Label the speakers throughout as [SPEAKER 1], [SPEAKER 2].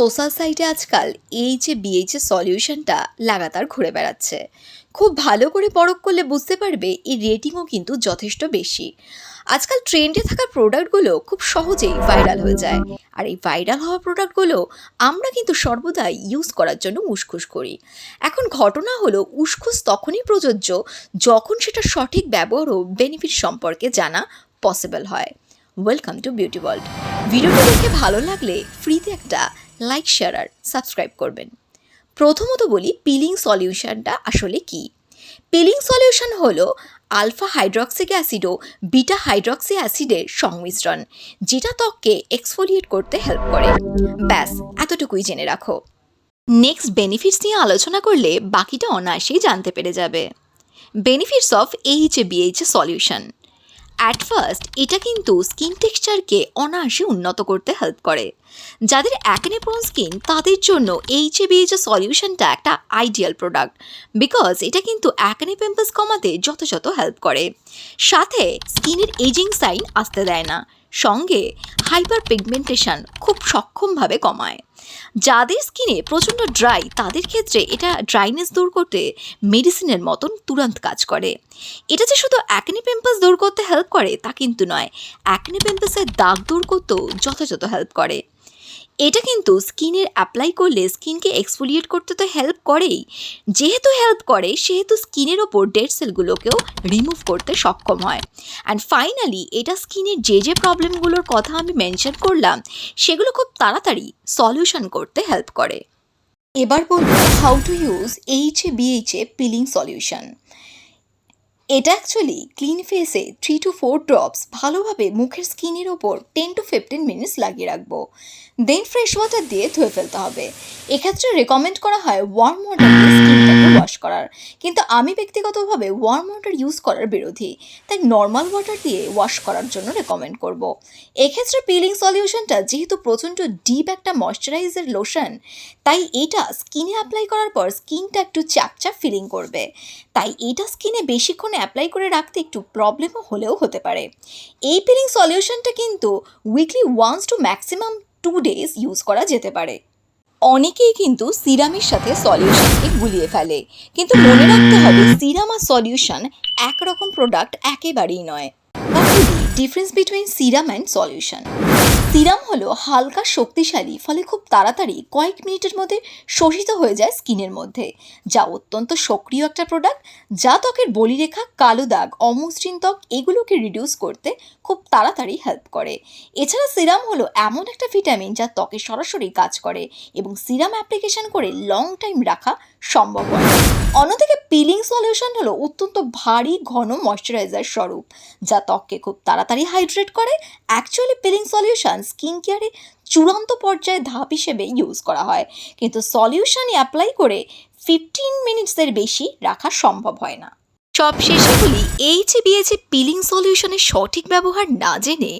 [SPEAKER 1] Social সাইটে আজকাল এই যে বিএইচ সলিউশনটা লাগাতার ঘুরে বেড়াচ্ছে। খুব ভালো করে পরখ করলে বুঝতে পারবে এই রেটিংও কিন্তু যথেষ্ট বেশি। আজকাল ট্রেন্ডে থাকা প্রোডাক্টগুলো খুব সহজেই ভাইরাল হয়ে যায়। আর এই ভাইরাল হওয়া প্রোডাক্টগুলো আমরা কিন্তু সর্বদাই ইউজ করার জন্য উসখুস করি। এখন ঘটনা হলো, উসখুস তখনই প্রযোজ্য যখন সেটা সঠিক ব্যবহার ও বেনিফিট সম্পর্কে জানা পসিবল হয়। ওয়েলকাম টু বিউটি ওয়ার্ল্ড ভিডিওটি দেখে ভালো লাগলে ফ্রিতে একটা লাইক শেয়ার আর সাবস্ক্রাইব করবেন। প্রথমত বলি পিলিং সলিউশনটা আসলে কি? পিলিং সলিউশন হলো আলফা হাইড্রক্সিক অ্যাসিড ও বিটা হাইড্রক্সি অ্যাসিডের সংমিশ্রণ, যেটা ত্বককে এক্সফোলিয়েট করতে হেল্প করে। ব্যাস, এতটুকুই জেনে রাখো। নেক্সট বেনিফিটস নিয়ে আলোচনা করলে বাকিটা অনায়াসেই জানতে পেরে যাবে। Benefits of H A BHA solution at first এটা কিন্তু স্কিন টেক্সচারকে অনায়াসে উন্নত করতে হেল্প করে। যাদের অ্যাকনে প্রন স্কিন তাদের জন্য এইচ এ বিএইচ সলিউশনটা একটা আইডিয়াল প্রোডাক্ট বিকজ এটা কিন্তু অ্যাকনে পিম্পলস কমাতে যথাযথ হেল্প করে। সাথে স্কিনের এজিং সাইন আসতে দেয় না। সঙ্গে হাইপার পিগমেন্টেশন খুব সক্ষমভাবে কমায়। যাদের স্কিনে প্রচণ্ড ড্রাই, তাদের ক্ষেত্রে এটা ড্রাইনেস দূর করতে মেডিসিনের মতন তুরন্ত কাজ করে। এটা যে শুধু অ্যাকনি পিম্পলস দূর করতে হেল্প করে তা কিন্তু নয়। অ্যাকনি পিম্পলসের দাগ দূর করতেও যথাযথ হেল্প করে। এটা কিন্তু স্কিনের অ্যাপ্লাই করলে স্কিনকে এক্সফোলিয়েট করতে তো হেল্প করেই। যেহেতু হেল্প করে, সেহেতু স্কিনের ওপর ডেড সেলগুলোকেও রিমুভ করতে সক্ষম হয়। অ্যান্ড ফাইনালি এটা স্কিনের যে যে প্রবলেমগুলোর কথা আমি মেনশন করলাম, সেগুলো খুব তাড়াতাড়ি সলিউশন করতে হেল্প করে। এবার বলব how to use H BHA A peeling solution এটা অ্যাকচুয়ালি ক্লিন ফেসে থ্রি টু ফোর ড্রপস ভালোভাবে মুখের স্কিনের ওপর টেন টু ফিফটিন মিনিটস লাগিয়ে রাখব। দেন ফ্রেশ ওয়াটার দিয়ে ধুয়ে ফেলতে হবে। এক্ষেত্রে রেকমেন্ড করা হয় ওয়ার্ম ওয়াটার দিয়ে স্কিনটাকে ওয়াশ করার। কিন্তু আমি ব্যক্তিগতভাবে ওয়ার্ম ওয়াটার ইউজ করার বিরোধী, তাই নর্মাল ওয়াটার দিয়ে ওয়াশ করার জন্য রেকমেন্ড করব। এক্ষেত্রে পিলিং সলিউশনটা যেহেতু প্রচণ্ড ডিপ একটা ময়শ্চারাইজার লোশন তাই এটা স্কিনে অ্যাপ্লাই করার পর স্কিনটা একটু চ্যাপচ্যাপ ফিলিং করবে। তাই এটা স্কিনে বেশিক্ষণ অ্যাপ্লাই করে রাখতে একটু প্রবলেমও হলেও হতে পারে। এই পিলিং সলিউশনটা কিন্তু weekly once two maximum two days use করা যেতে পারে। অনেকেই কিন্তু সিরামের সাথে সলিউশনকে গুলিয়ে ফেলে। কিন্তু মনে রাখতে হবে সিরাম আর সলিউশন একরকম প্রোডাক্ট একেবারেই নয়। Difference between serum and solution serum হলো হালকা শক্তিশালী, ফলে খুব তাড়াতাড়ি কয়েক মিনিটের মধ্যে শোষিত হয়ে যায় স্কিনের মধ্যে, যা অত্যন্ত সক্রিয় একটা প্রোডাক্ট যা ত্বকের বলিরেখা, কালো দাগ, অমসৃণ ত্বক এগুলোকে রিডিউস করতে খুব তাড়াতাড়ি হেল্প করে। এছাড়া সিরাম হলো এমন একটা ভিটামিন যা ত্বকে সরাসরি কাজ করে এবং সিরাম অ্যাপ্লিকেশন করে লং টাইম রাখা সম্ভব হয়। অন্যদিকে পিলিং সলিউশন হলো অত্যন্ত ভারী ঘন ময়শ্চারাইজার স্বরূপ, যা ত্বককে খুব তাড়াতাড়ি হাইড্রেট করে। অ্যাকচুয়ালি পিলিং সলিউশন স্কিন কেয়ারে চূড়ান্ত পর্যায়ে ধাপ হিসেবে ইউজ করা হয়। কিন্তু সলিউশনই অ্যাপ্লাই করে ফিফটিন মিনিটসের বেশি রাখা সম্ভব হয় না। সব শেষে বলি এইচ বিএচে পিলিং সলিউশনের সঠিক ব্যবহার না জেনে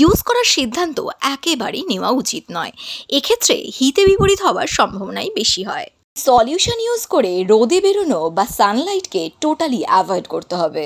[SPEAKER 1] ইউজ করার সিদ্ধান্ত একেবারেই নেওয়া উচিত নয়। এক্ষেত্রে হিতে বিপরীত হওয়ার সম্ভাবনাই বেশি হয়। সলিউশন ইউজ করে রোদে বেরোনো বা সানলাইটকে টোটালি অ্যাভয়েড করতে হবে।